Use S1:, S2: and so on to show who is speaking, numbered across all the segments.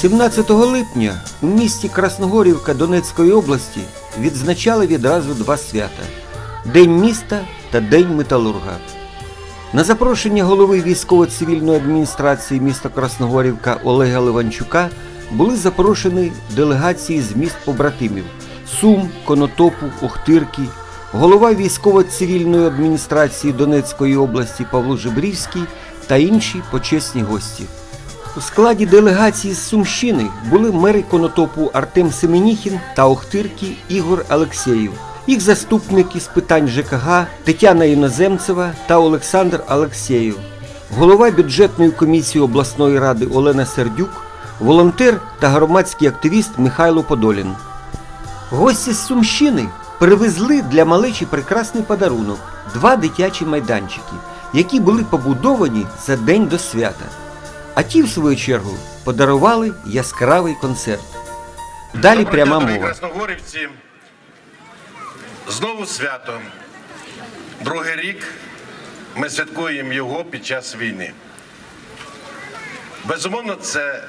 S1: 17 липня у місті Красногорівка Донецької області відзначали відразу два свята День міста та День металурга. На запрошення голови військово-цивільної адміністрації міста Красногорівка Олега Леванчука були запрошені делегації з міст побратимів Сум, Конотопу, Охтирки, голова військово-цивільної адміністрації Донецької області Павло Жебрівський та інші почесні гості. У складі делегації з Сумщини були мери Конотопу Артем Семеніхін та Охтирки Ігор Алексєєв, їх заступники з питань ЖКГ Тетяна Іноземцева та Олександр Алексєєв, голова бюджетної комісії обласної ради Олена Сердюк, волонтер та громадський активіст Михайло Подолін. Гості з Сумщини привезли для малечі прекрасний подарунок два дитячі майданчики, які були побудовані за день до свята. А ті, в свою чергу, подарували яскравий концерт. Далі
S2: Доброго
S1: пряма мова.
S2: красногорівці. Знову свято. Другий рік ми святкуємо його під час війни. Безумовно, це,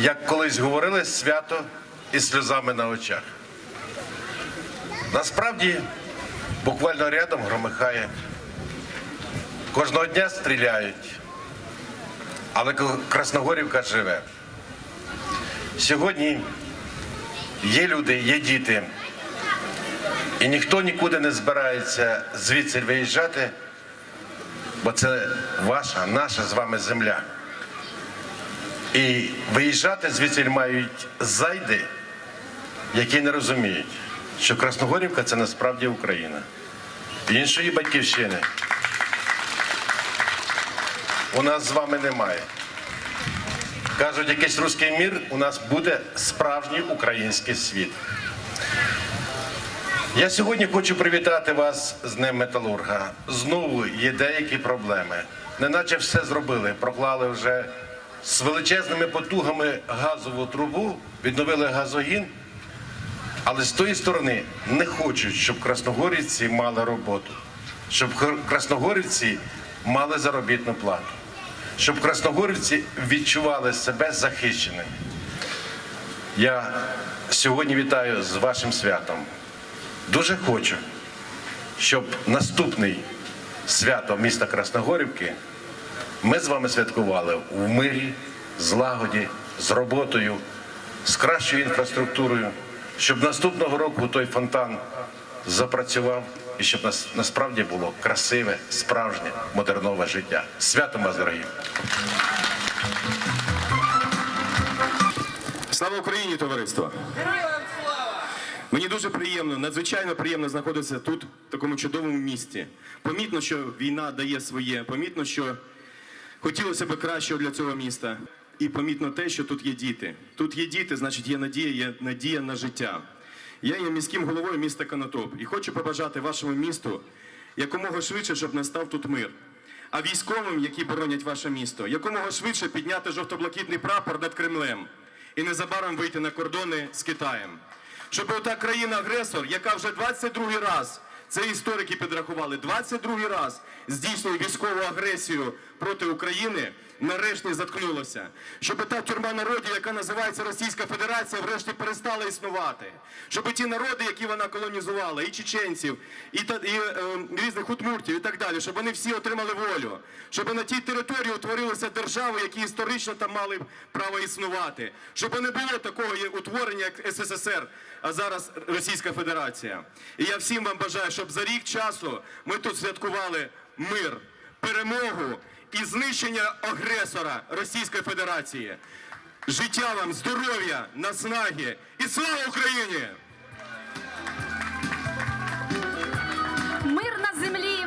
S2: як колись говорили, свято із сльозами на очах. Насправді, буквально рядом громихає. Кожного дня стріляють, але Красногорівка живе. Сьогодні є люди, є діти, і ніхто нікуди не збирається звідси виїжджати, бо це ваша, наша з вами земля. І виїжджати звідси мають зайди, які не розуміють, що Красногорівка це насправді Україна. Іншої батьківщини у нас з вами немає. Кажуть, якийсь руський мір, у нас буде справжній український світ. Я сьогодні хочу привітати вас з Днем Металурга. Знову є деякі проблеми. Неначе все зробили, проклали вже з величезними потугами газову трубу, відновили газогін, але з тої сторони не хочуть, щоб красногорівці мали роботу, щоб красногорівці мали заробітну плату щоб красногорівці відчували себе захищеними. Я сьогодні вітаю з вашим святом. Дуже хочу, щоб наступний свято міста Красногорівки ми з вами святкували в мирі, злагоді, з роботою, з кращою інфраструктурою, щоб наступного року той фонтан запрацював і щоб нас насправді було красиве, справжнє, модернове життя. Святом вас, дорогі!
S3: Слава Україні, товариство! Мені дуже приємно, надзвичайно приємно знаходитися тут, в такому чудовому місті. Помітно, що війна дає своє, помітно, що хотілося б кращого для цього міста. І помітно те, що тут є діти. Тут є діти, значить є надія, є надія на життя. Я є міським головою міста Конотоп і хочу побажати вашому місту якомога швидше, щоб настав тут мир. А військовим, які боронять ваше місто, якомога швидше підняти жовто-блакитний прапор над Кремлем і незабаром вийти на кордони з Китаєм. Щоб ота країна-агресор, яка вже 22 раз, це історики підрахували, 22 раз здійснює військову агресію проти України, нарешті заткнулося. Щоб та тюрма народів, яка називається Російська Федерація, врешті перестала існувати. Щоб ті народи, які вона колонізувала, і чеченців, і, та, і е, різних утмуртів, і так далі, щоб вони всі отримали волю. Щоб на тій території утворилися держави, які історично там мали право існувати. Щоб не було такого утворення, як СССР, а зараз Російська Федерація. І я всім вам бажаю, щоб за рік часу ми тут святкували мир, перемогу і знищення агресора Російської Федерації. Життя вам, здоров'я, наснаги і слава Україні!
S4: Мир на землі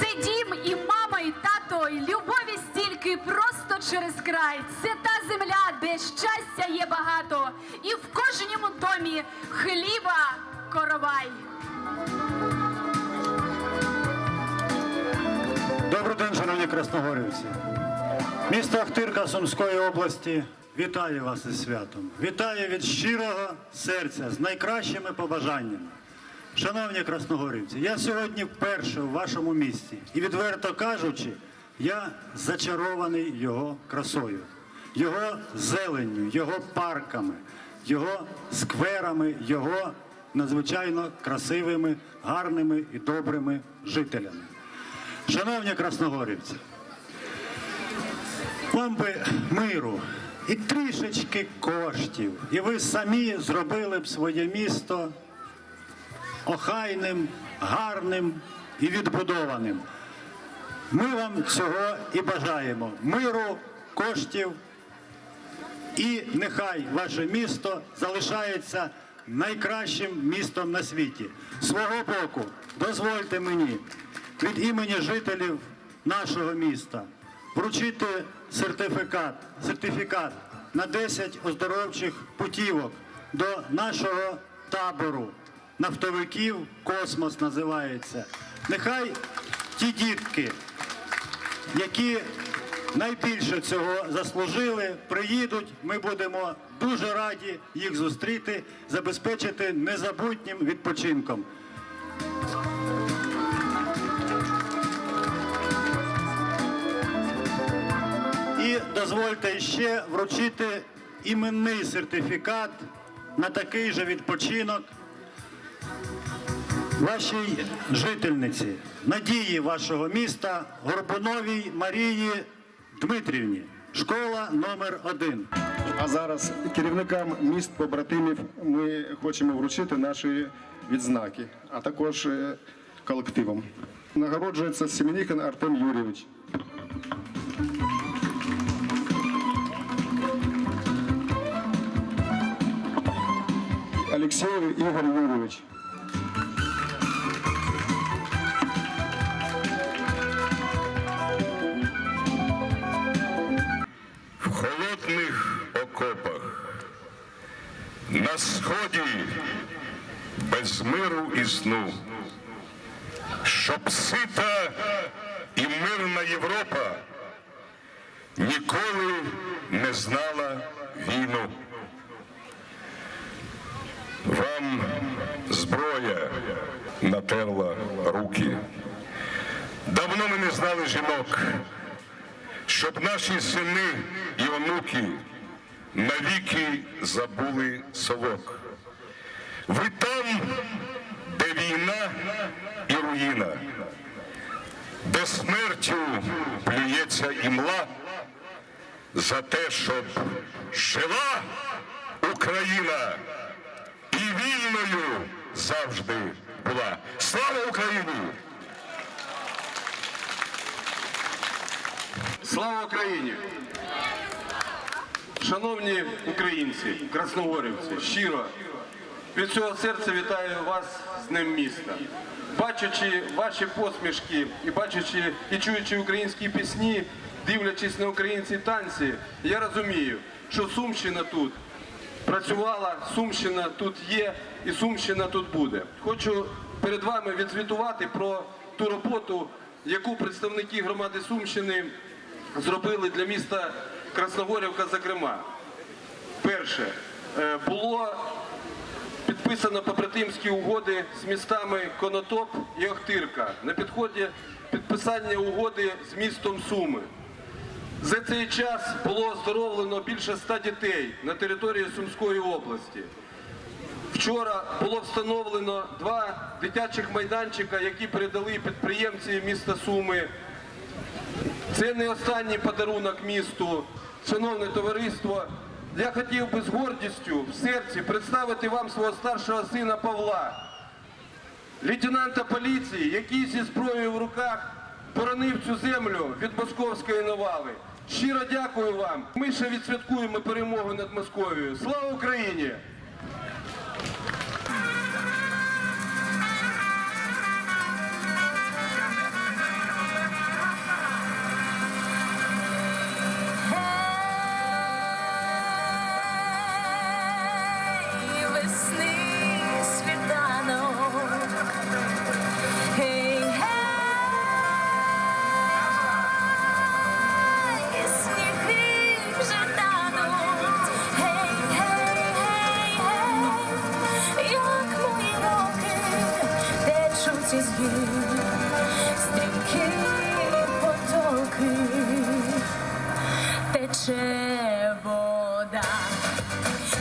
S4: це дім і мама, і тато, і любові стільки просто через край. Це та земля, де щастя є багато, і в кожному домі хліба коровай.
S5: Добрий день, шановні красногорівці. Місто Ахтирка Сумської області вітає вас із святом. Вітаю від щирого серця з найкращими побажаннями. Шановні красногорівці, я сьогодні вперше в вашому місті і, відверто кажучи, я зачарований його красою. його зеленню, його парками, його скверами, його надзвичайно красивими, гарними і добрими жителями. Шановні красногорівці, вам би миру і трішечки коштів, і ви самі зробили б своє місто охайним, гарним і відбудованим. Ми вам цього і бажаємо. Миру, коштів, і нехай ваше місто залишається найкращим містом на світі. Свого боку, дозвольте мені від імені жителів нашого міста вручити сертифікат, сертифікат на 10 оздоровчих путівок до нашого табору нафтовиків Космос називається. Нехай ті дітки, які найбільше цього заслужили, приїдуть. Ми будемо дуже раді їх зустріти, забезпечити незабутнім відпочинком. Дозвольте ще вручити іменний сертифікат на такий же відпочинок вашій жительниці, надії вашого міста Горбуновій Марії Дмитрівні, школа номер один.
S6: А зараз керівникам міст побратимів ми хочемо вручити наші відзнаки, а також е, колективам. Нагороджується Семеніхин Артем Юрійович. Алексеєв Ігор Юрійович.
S7: в холодних окопах, на сході без миру і сну, щоб сита і мирна Європа ніколи не знала війну. Вам зброя натерла руки. Давно ми не знали жінок щоб наші сини і онуки навіки забули совок. Ви там, де війна і руїна, де смертю плюється імла, за те, щоб жила Україна вільною завжди була. Слава Україні!
S8: Слава Україні! Шановні українці, красногорівці, щиро від цього серця вітаю вас з Днем міста. Бачачи ваші посмішки і бачачи і чуючи українські пісні, дивлячись на українці танці, я розумію, що Сумщина тут працювала, Сумщина тут є і Сумщина тут буде. Хочу перед вами відзвітувати про ту роботу, яку представники громади Сумщини зробили для міста Красногорівка, зокрема. Перше, е, було підписано побратимські угоди з містами Конотоп і Охтирка. На підході підписання угоди з містом Суми. За цей час було оздоровлено більше ста дітей на території Сумської області. Вчора було встановлено два дитячих майданчика, які передали підприємці міста Суми. Це не останній подарунок місту, шановне товариство. Я хотів би з гордістю в серці представити вам свого старшого сина Павла, лейтенанта поліції, який зі зброєю в руках боронив цю землю від московської навали. Щиро дякую вам. Ми ще відсвяткуємо перемогу над Московією. Слава Україні!
S9: Зі стрімкі потоки тече
S10: вода,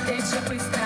S10: тече писта.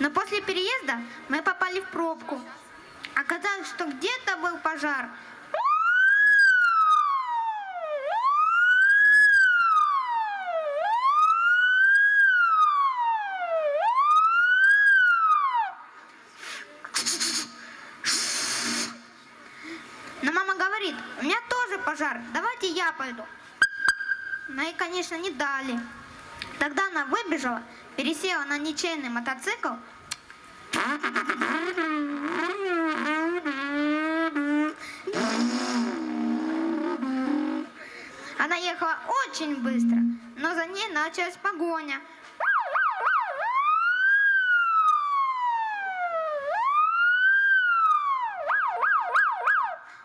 S10: Но после переезда мы попали в пробку. Оказалось, что где-то был пожар. Но мама говорит, у меня тоже пожар, давайте я пойду. Ну и, конечно, не дали. Тогда она выбежала, пересела на ничейный мотоцикл. Она ехала очень быстро, но за ней началась погоня.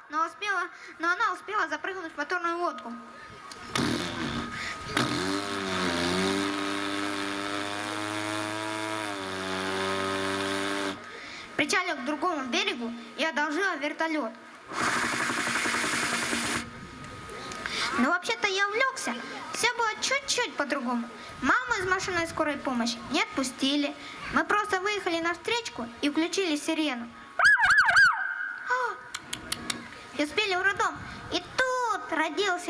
S10: Но, успела, но она успела запрыгнуть в моторную лодку. Причалив к другому берегу и одолжила вертолет. Но вообще-то я увлекся. Все было чуть-чуть по-другому. Маму из машины скорой помощи не отпустили. Мы просто выехали на встречку и включили сирену. А! И успели в роддом. И тут родился.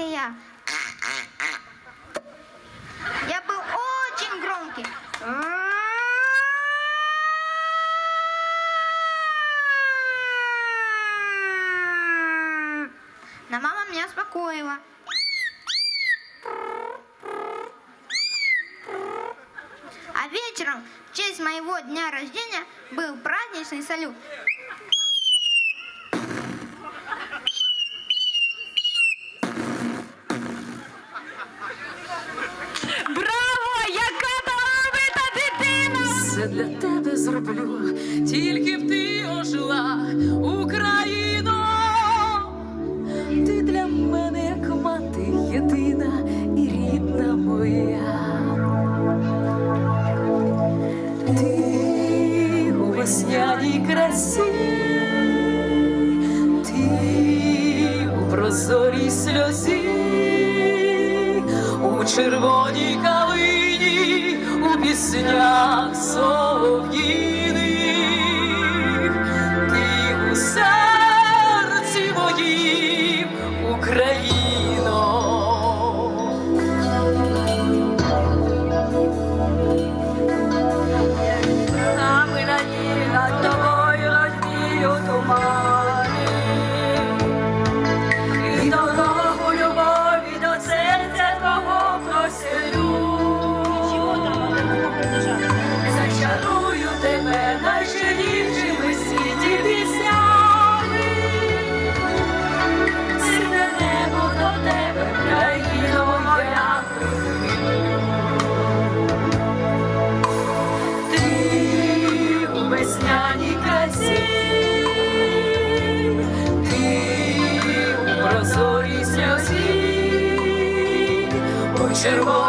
S10: Я был очень громкий. Мама меня успокоила. А вечером, в честь моего дня рождения, был праздничный салют.
S4: Браво! Яка талановита дитина!
S9: Все для тебе зроблю, у червоній